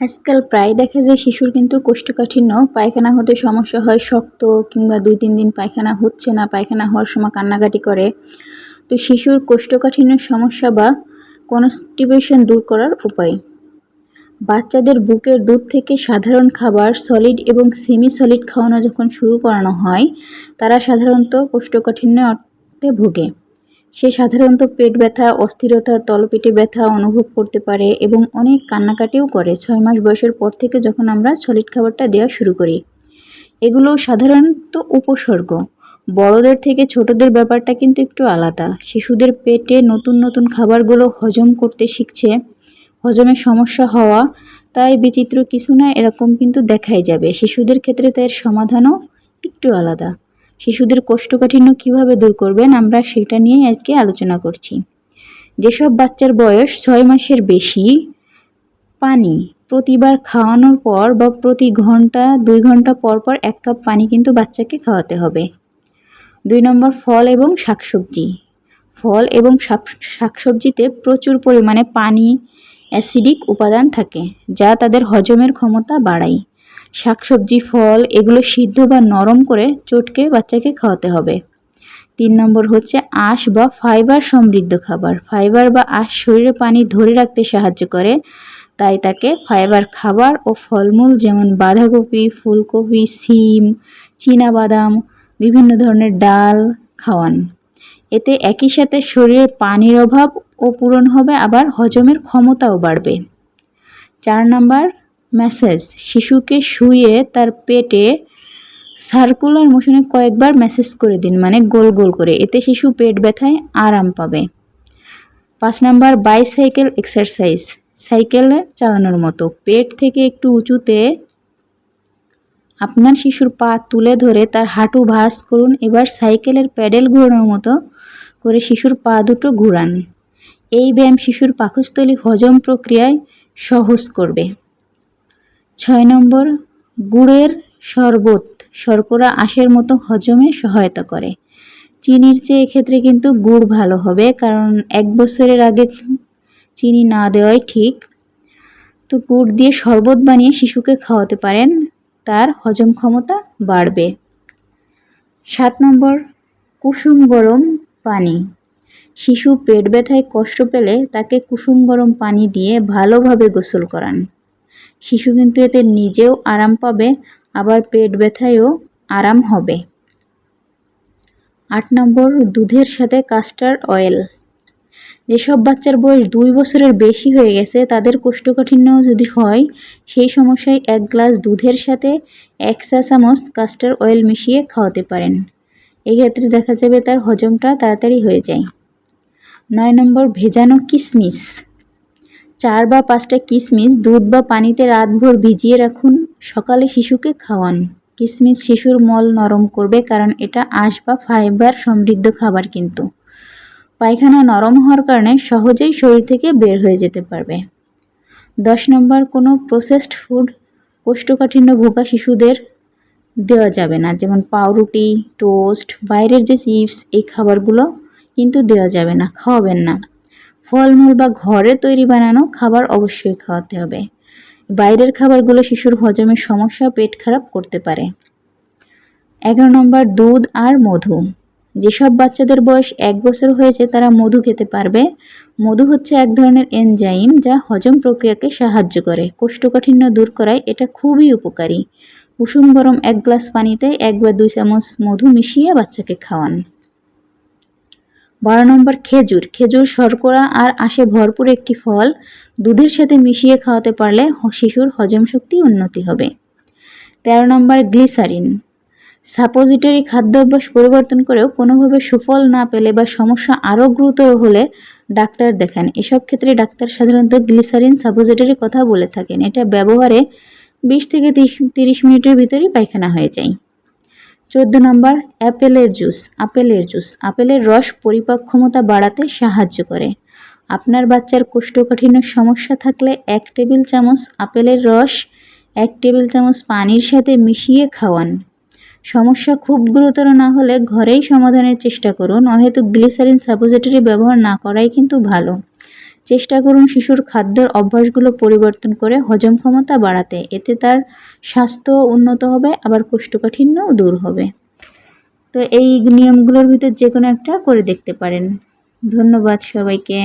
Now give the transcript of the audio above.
আজকাল প্রায় দেখা যায় শিশুর কিন্তু কোষ্ঠকাঠিন্য, পায়খানা হতে সমস্যা হয় শক্ত কিংবা দুই, তিন দিন পায়খানা হচ্ছে না, পায়খানা হওয়ার সময় কান্নাকাটি করে। তো শিশুর কোষ্ঠকাঠিন্যের সমস্যা বা কনস্টিপেশন দূর করার উপায়। বাচ্চাদের বুকের দুধ থেকে সাধারণ খাবার সলিড এবং সেমি সলিড খাওয়ানো যখন শুরু করানো হয়, তারা সাধারণত কোষ্ঠকাঠিন্যতে ভোগে। সে সাধারণত পেট ব্যথা, অস্থিরতা, তলপেটে ব্যথা অনুভব করতে পারে এবং অনেক কান্নাকাটিও করে। ছয় মাস বয়সের পর থেকে যখন আমরা সলিড খাবারটা দেওয়া শুরু করি, এগুলো সাধারণত উপসর্গ। বড়দের থেকে ছোটদের ব্যাপারটা কিন্তু একটু আলাদা। শিশুদের পেটে নতুন নতুন খাবারগুলো হজম করতে শিখছে। হজমের সমস্যা হওয়া, তাই বিচিত্র কিছু না এরকম কিন্তু দেখাই যাবে। শিশুদের ক্ষেত্রে তার সমাধানও একটু আলাদা। শিশুদের কোষ্ঠকাঠিন্য কীভাবে দূর করবেন আমরা সেটা নিয়েই আজকে আলোচনা করছি। যেসব বাচ্চার বয়স ছয় মাসের বেশি, পানি প্রতিবার খাওয়ানোর পর বা প্রতি ঘণ্টা, দুই ঘণ্টা পর পর এক কাপ পানি কিন্তু বাচ্চাকে খাওয়াতে হবে। দুই নম্বর, ফল এবং শাকসবজি। ফল এবং শাকসবজিতে প্রচুর পরিমাণে পানি, অ্যাসিডিক উপাদান থাকে, যা তাদের হজমের ক্ষমতা বাড়ায়। শাকসবজি, ফল এগুলো সিদ্ধ বা নরম করে চটকে বাচ্চাকে খাওয়াতে হবে। তিন নম্বর হচ্ছে আঁশ বা ফাইবার সমৃদ্ধ খাবার। ফাইবার বা আঁশ শরীরে পানি ধরে রাখতে সাহায্য করে, তাই তাকে ফাইবার খাবার ও ফলমূল যেমন বাঁধাকপি, ফুলকপি, সিম বাদাম বিভিন্ন ধরনের ডাল খাওয়ান। এতে একই সাথে শরীরে পানির অভাব ও পূরণ হবে, আবার হজমের ক্ষমতাও বাড়বে। চার নাম্বার ম্যাসেজ শিশুকে শুয়ে তার পেটে সার্কুলার মোশনে কয়েকবার ম্যাসেজ করে দিন মানে গোল গোল করে। এতে শিশু পেট ব্যথায় আরাম পাবে। পাঁচ নাম্বার, বাইসাইকেল এক্সারসাইজ। সাইকেল চালানোর মতো। পেট থেকে একটু উঁচুতে আপনার শিশুর পা তুলে ধরে তার হাঁটু ভাস করুন। এবার সাইকেলের প্যাডেল ঘোরানোর মতো করে শিশুর পা দুটো ঘুরান। এই ব্যায়াম শিশুর পাকস্থলী হজম প্রক্রিয়ায় সহজ করবে। ছয় নম্বর, গুড়ের শরবত, শর্করা আঁশের মতো হজমে সহায়তা করে। চিনির চেয়ে এক্ষেত্রে কিন্তু গুড় ভালো হবে, কারণ এক বছরের আগে চিনি না দেওয়াই ঠিক। তো গুড় দিয়ে শরবত বানিয়ে শিশুকে খাওয়াতে পারেন, তার হজম ক্ষমতা বাড়বে। সাত নম্বর, কুসুম গরম পানি। শিশু পেট ব্যথায় কষ্ট পেলে তাকে কুসুম গরম পানি দিয়ে ভালোভাবে গোসল করান। শিশু কিন্তু এতে নিজেও আরাম পাবে, আবার পেট ব্যথায়ও আরাম হবে। আট নম্বর, দুধের সাথে কাস্টার্ড অয়েল। যেসব বাচ্চার বয়স দুই বছরের বেশি হয়ে গেছে, তাদের কোষ্ঠকাঠিন্য যদি হয়, সেই সমস্যায় এক গ্লাস দুধের সাথে এক চা চামচ কাস্টার অয়েল মিশিয়ে খাওয়াতে পারেন। এক্ষেত্রে দেখা যাবে তার হজমটা তাড়াতাড়ি হয়ে যায়। নয় নম্বর, ভেজানো কিশমিশ চার বা পাঁচটা কিশমিশ দুধ বা পানিতে রাতভর ভিজিয়ে রাখুন। সকালে শিশুকে খাওয়ান। কিশমিশ শিশুর মল নরম করবে কারণ এটা আঁশ বা ফাইবার সমৃদ্ধ খাবার কিন্তু। পায়খানা নরম হওয়ার কারণে সহজেই শরীর থেকে বের হয়ে যেতে পারবে। দশ নম্বর, কোনো প্রসেসড ফুড কোষ্ঠকাঠিন্য ভোগা শিশুদের দেওয়া যাবে না। যেমন পাউরুটি টোস্ট বাইরের যে চিপস এই খাবারগুলো কিন্তু দেওয়া যাবে না, খাওয়াবেন না। ফলমূল বা ঘরে তৈরি বানানো খাবার অবশ্যই খাওয়াতে হবে। বাইরের খাবারগুলো শিশুর হজমের সমস্যা, পেট খারাপ করতে পারে। এগারো নম্বর, দুধ আর মধু। যেসব বাচ্চাদের বয়স এক বছর হয়েছে, তারা মধু খেতে পারবে। মধু হচ্ছে এক ধরনের এনজাইম যা হজম প্রক্রিয়াকে সাহায্য করে। কোষ্ঠকাঠিন্য দূর করায় এটা খুবই উপকারী। কুসুম গরম এক গ্লাস পানিতে এক বা দুই চামচ মধু মিশিয়ে বাচ্চাকে খাওয়ান। বারো নম্বর খেজুর। খেজুর, শর্করা আর আশে ভরপুর একটি ফল। দুধের সাথে মিশিয়ে খাওয়াতে পারলে শিশুর হজম শক্তি উন্নতি হবে। তেরো নম্বর গ্লিসারিন। সাপোজিটরি খাদ্য অভ্যাস পরিবর্তন করেও কোনোভাবে সুফল না পেলে বা সমস্যা আরও গুরুতর হলে ডাক্তার দেখান। এসব ক্ষেত্রে ডাক্তার সাধারণত গ্লিসারিন সাপোজিটরি কথা বলে থাকেন। এটা ব্যবহারে বিশ থেকে তিরিশ মিনিটের ভিতরেই পায়খানা হয়ে যায়। চোদ্দ নম্বর অ্যাপেলের জুস, আপেলের জুস। আপেলের রস পরিপাক ক্ষমতা বাড়াতে সাহায্য করে। আপনার বাচ্চার কোষ্ঠকাঠিন্য সমস্যা থাকলে এক টেবিল চামচ আপেলের রস, এক টেবিল চামচ পানির সাথে মিশিয়ে খাওয়ান। সমস্যা খুব গুরুতর না হলে ঘরেই সমাধানের চেষ্টা করুন। অহেতু গ্লিসারিন সাপোজিটরি ব্যবহার না করাই কিন্তু ভালো। চেষ্টা করুন শিশুর খাদ্যের অভ্যাসগুলো পরিবর্তন করে হজম ক্ষমতা বাড়াতে। এতে তার স্বাস্থ্য উন্নত হবে, আবার কোষ্ঠকাঠিন্য দূর হবে। তো এই নিয়মগুলোর ভিতর যে কোনো একটা করে দেখতে পারেন। ধন্যবাদ সবাইকে।